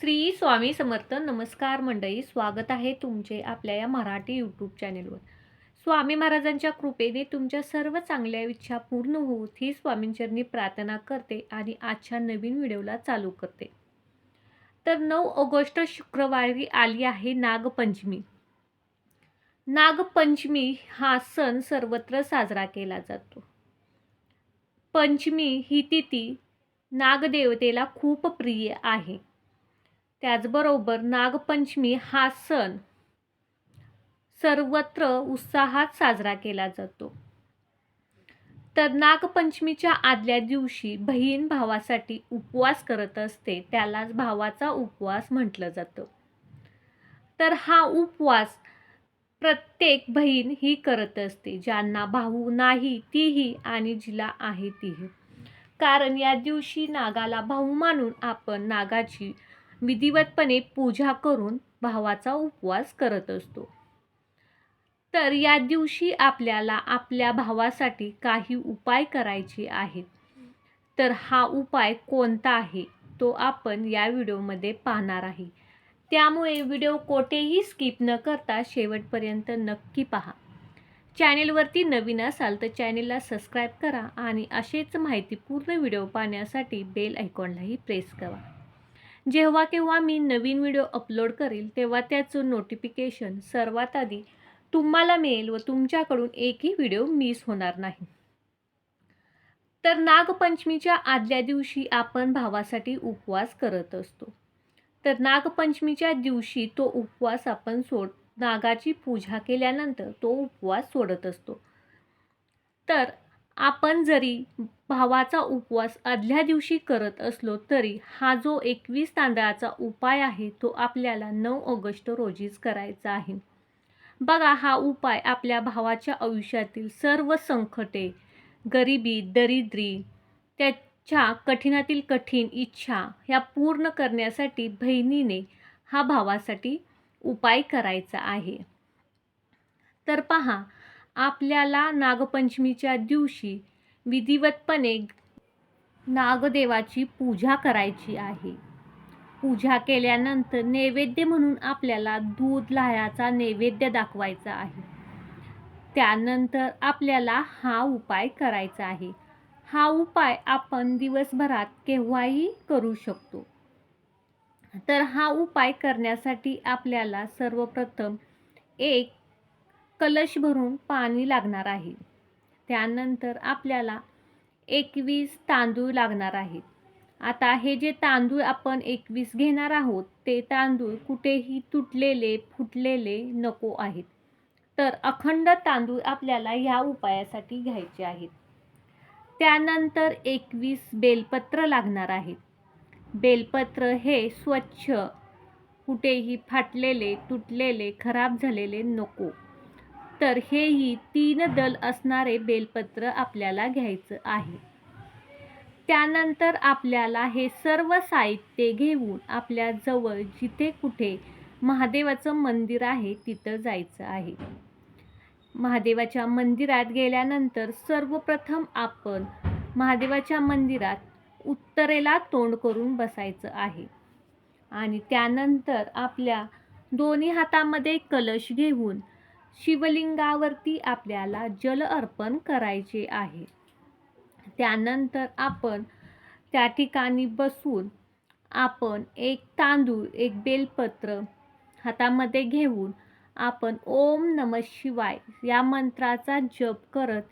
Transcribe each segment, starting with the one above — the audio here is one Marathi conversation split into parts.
श्री स्वामी समर्थ नमस्कार मंडळी स्वागत आहे तुमचे आपल्या या मराठी यूट्यूब चॅनेलवर स्वामी महाराजांच्या कृपेने तुमच्या सर्व चांगल्या इच्छा पूर्ण होत ही स्वामींचरणी प्रार्थना करते आणि आजच्या नवीन व्हिडिओला चालू करते. तर नऊ ऑगस्ट शुक्रवारी आली आहे नागपंचमी. नागपंचमी हा सण सर्वत्र साजरा केला जातो. पंचमी ही तिथी नागदेवतेला खूप प्रिय आहे. त्याचबरोबर नागपंचमी हा सण सर्वत्र उत्साहात साजरा केला जातो. तर नागपंचमीच्या आदल्या दिवशी बहीण भावासाठी उपवास करत असते त्यालाच भावाचा उपवास म्हटलं जातं. तर हा उपवास प्रत्येक बहीण ही करत असते ज्यांना भाऊ नाही तीही आणि जिला आहे तीही. कारण या दिवशी नागाला भाऊ मानून आपण नागाची विधिवतपणे पूजा करून भावाचा उपवास करत असतो. तर या दिवशी आपल्याला आपल्या भावासाठी काही उपाय करायचे आहेत. तर हा उपाय कोणता आहे? तो आपण या व्हिडिओमध्ये पाहणार आहे. त्यामुळे व्हिडिओ कोठेही स्किप न करता शेवटपर्यंत नक्की पहा. चॅनेलवरती नवीन असाल तर चॅनेलला सबस्क्राईब करा आणि असेच माहितीपूर्ण व्हिडिओ पाहण्यासाठी बेल आयकॉनलाही प्रेस करा. जेव्हा केव्हा मी नवीन व्हिडिओ अपलोड करेल तेव्हा त्याचं नोटिफिकेशन सर्वात आधी तुम्हाला मिळेल व तुमच्याकडून एकही व्हिडिओ मिस होणार नाही. तर नागपंचमीच्या आदल्या दिवशी आपण भावासाठी उपवास करत असतो. तर नागपंचमीच्या दिवशी तो उपवास आपण सोड नागाची पूजा केल्यानंतर तो उपवास सोडत असतो. तर आपण जरी भावाचा उपवास आदल्या दिवशी करत असलो तरी हा जो एकवीस तांदळाचा उपाय आहे तो आपल्याला नऊ ऑगस्ट रोजीच करायचा आहे. बघा हा उपाय आपल्या भावाच्या आयुष्यातील सर्व संकटे गरिबी दरिद्री त्याच्या कठीणातील कठीण इच्छा ह्या पूर्ण करण्यासाठी बहिणीने हा भावासाठी उपाय करायचा आहे. तर पहा आपल्याला नागपंचमीच्या दिवशी विधिवतपणे नागदेवाची पूजा करायची आहे. पूजा केल्यानंतर नैवेद्य म्हणून आपल्याला दूध लाह्याचा नैवेद्य दाखवायचा आहे. त्यानंतर आपल्याला हा उपाय करायचा आहे. हा उपाय आपण दिवसभरात केव्हाही करू शकतो. तर हा उपाय करण्यासाठी आपल्याला सर्वप्रथम एक कलश भरून पाणी लागणार आहे. त्यानंतर आपल्याला एकवीस तांदूळ लागणार आहेत. आता हे जे तांदूळ आपण एकवीस घेणार आहोत ते तांदूळ कुठेही तुटलेले फुटलेले नको आहेत. तर अखंड तांदूळ आपल्याला ह्या उपायासाठी घ्यायचे आहेत. त्यानंतर एकवीस बेलपत्र लागणार आहेत. बेलपत्र हे स्वच्छ कुठेही फाटलेले तुटलेले खराब झालेले नको. तर हेही तीन दल असणारे बेलपत्र आपल्याला घ्यायचं आहे. त्यानंतर आपल्याला हे सर्व साहित्य घेऊन आपल्या जवळ जिथे कुठे महादेवाचं मंदिर आहे तिथं जायचं आहे. महादेवाच्या मंदिरात गेल्यानंतर सर्वप्रथम आपण महादेवाच्या मंदिरात उत्तरेला तोंड करून बसायचं आहे. आणि त्यानंतर आपल्या दोन्ही हातामध्ये कलश घेऊन शिवलिंगावरती आपल्याला जल अर्पण करायचे आहे. त्यानंतर आपण त्या ठिकाणी बसून आपण एक तांदूळ एक बेलपत्र हातामध्ये घेऊन आपण ओम नम शिवाय या मंत्राचा जप करत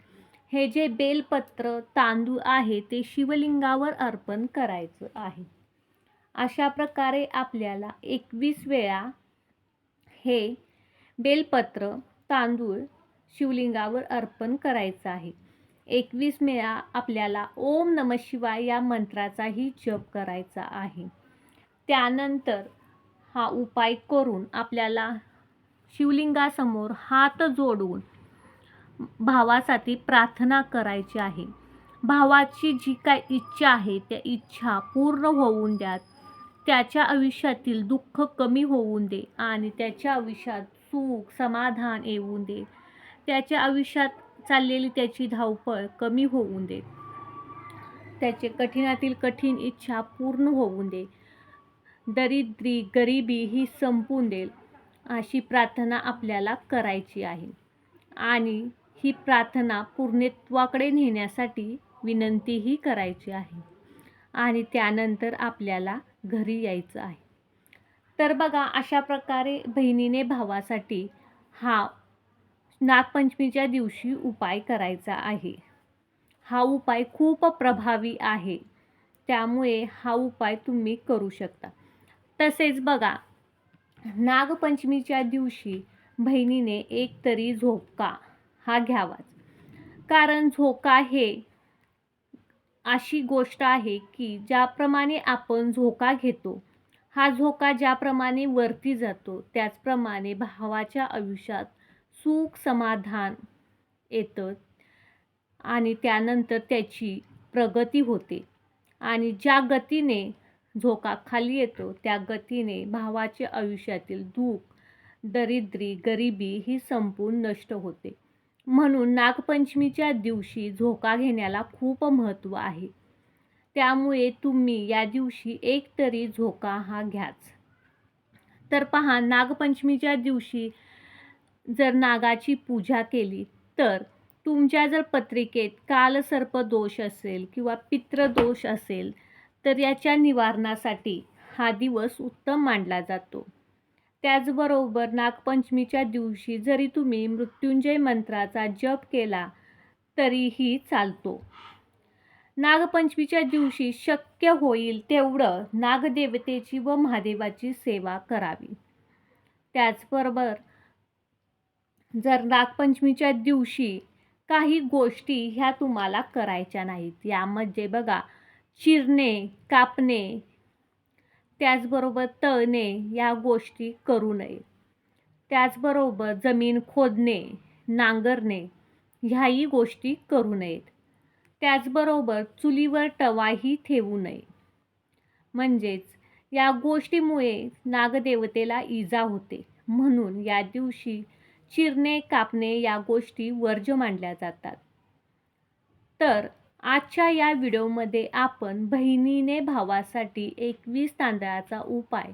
हे जे बेलपत्र तांदूळ आहे ते शिवलिंगावर अर्पण करायचं आहे. अशा प्रकारे आपल्याला एकवीस वेळा हे बेलपत्र तांदूळ शिवलिंगावर अर्पण करायचं आहे. एकवीस मेळा आपल्याला ओम नम शिवाय या मंत्राचाही जप करायचा आहे. त्यानंतर हा उपाय करून आपल्याला शिवलिंगासमोर हात जोडून भावासाठी प्रार्थना करायची आहे. भावाची जी काय इच्छा आहे त्या इच्छा पूर्ण होऊन द्यात. त्याच्या आयुष्यातील दुःख कमी होऊन दे आणि त्याच्या आयुष्यात सुख समाधान येऊन दे त्याच्या आयुष्यात चाललेली त्याची धावपळ कमी होऊन दे त्याचे कठीणातील कठीण इच्छा पूर्ण होऊन दे दरिद्री गरिबी ही संपून देईल अशी प्रार्थना आपल्याला करायची आहे. आणि ही प्रार्थना पूर्णत्वाकडे नेण्यासाठी विनंतीही करायची आहे. आणि त्यानंतर आपल्याला घरी यायचं आहे. तर बघा अशा प्रकारे बहिणीने भावासाठी हा नागपंचमीच्या दिवशी उपाय करायचा आहे. हा उपाय खूप प्रभावी आहे. त्यामुळे हा उपाय तुम्ही करू शकता. तसेच बघा नागपंचमीच्या दिवशी बहिणीने एक तरी झोका हा घ्यावाच. कारण झोका हे अशी गोष्ट आहे की ज्याप्रमाणे आपण झोका घेतो हा झोका ज्याप्रमाणे वरती जातो त्याचप्रमाणे भावाच्या आयुष्यात सुख समाधान येतं आणि त्यानंतर त्याची प्रगती होते. आणि ज्या गतीने झोका खाली येतो त्या गतीने भावाच्या आयुष्यातील दुःख दरिद्री गरिबी ही संपून नष्ट होते. म्हणून नागपंचमीच्या दिवशी झोका घेण्याला खूप महत्त्व आहे. त्यामुळे तुम्ही या दिवशी एक तरी झोका हा घ्याच. तर पहा नागपंचमीच्या दिवशी जर नागाची पूजा केली तर तुमच्या जर पत्रिकेत कालसर्प दोष असेल किंवा पित्रदोष असेल तर याच्या निवारणासाठी हा दिवस उत्तम मानला जातो. त्याचबरोबर नागपंचमीच्या दिवशी जरी तुम्ही मृत्युंजय मंत्राचा जप केला तरीही चालतो. नागपंचमीच्या दिवशी शक्य होईल तेवढं नागदेवतेची व महादेवाची सेवा करावी. त्याचबरोबर जर नागपंचमीच्या दिवशी काही गोष्टी ह्या तुम्हाला करायच्या नाहीत यामध्ये बघा चिरणे कापणे त्याचबरोबर तळणे या गोष्टी करू नये. त्याचबरोबर जमीन खोदणे नांगरणे ह्याही गोष्टी करू नयेत. त्याचबरोबर चुलीवर टवाही ठेवू नये. म्हणजेच या गोष्टीमुळे नागदेवतेला इजा होते. म्हणून या दिवशी चिरणे कापणे या गोष्टी वर्ज मानल्या जातात. तर आजच्या या व्हिडिओमध्ये आपण बहिणीने भावासाठी एकवीस तांदळाचा उपाय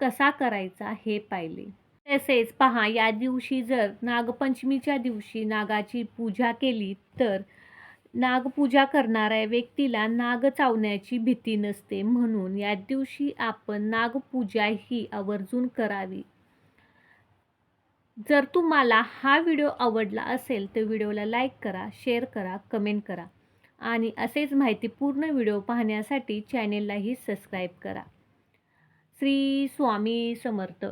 कसा करायचा हे पाहिले. तसेच पहा या दिवशी जर नागपंचमीच्या दिवशी नागाची पूजा केली तर नागपूजा करणाऱ्या व्यक्तीला नाग चावण्याची भीती नसते म्हणून या दिवशी आपण नागपूजा ही आवर्जून करावी. जर तुम्हाला हा व्हिडिओ आवडला असेल तर व्हिडिओला लाईक करा शेअर करा कमेंट करा आणि असेच माहितीपूर्ण व्हिडिओ पाहण्यासाठी चॅनेललाही सबस्क्राईब करा. श्री स्वामी समर्थ.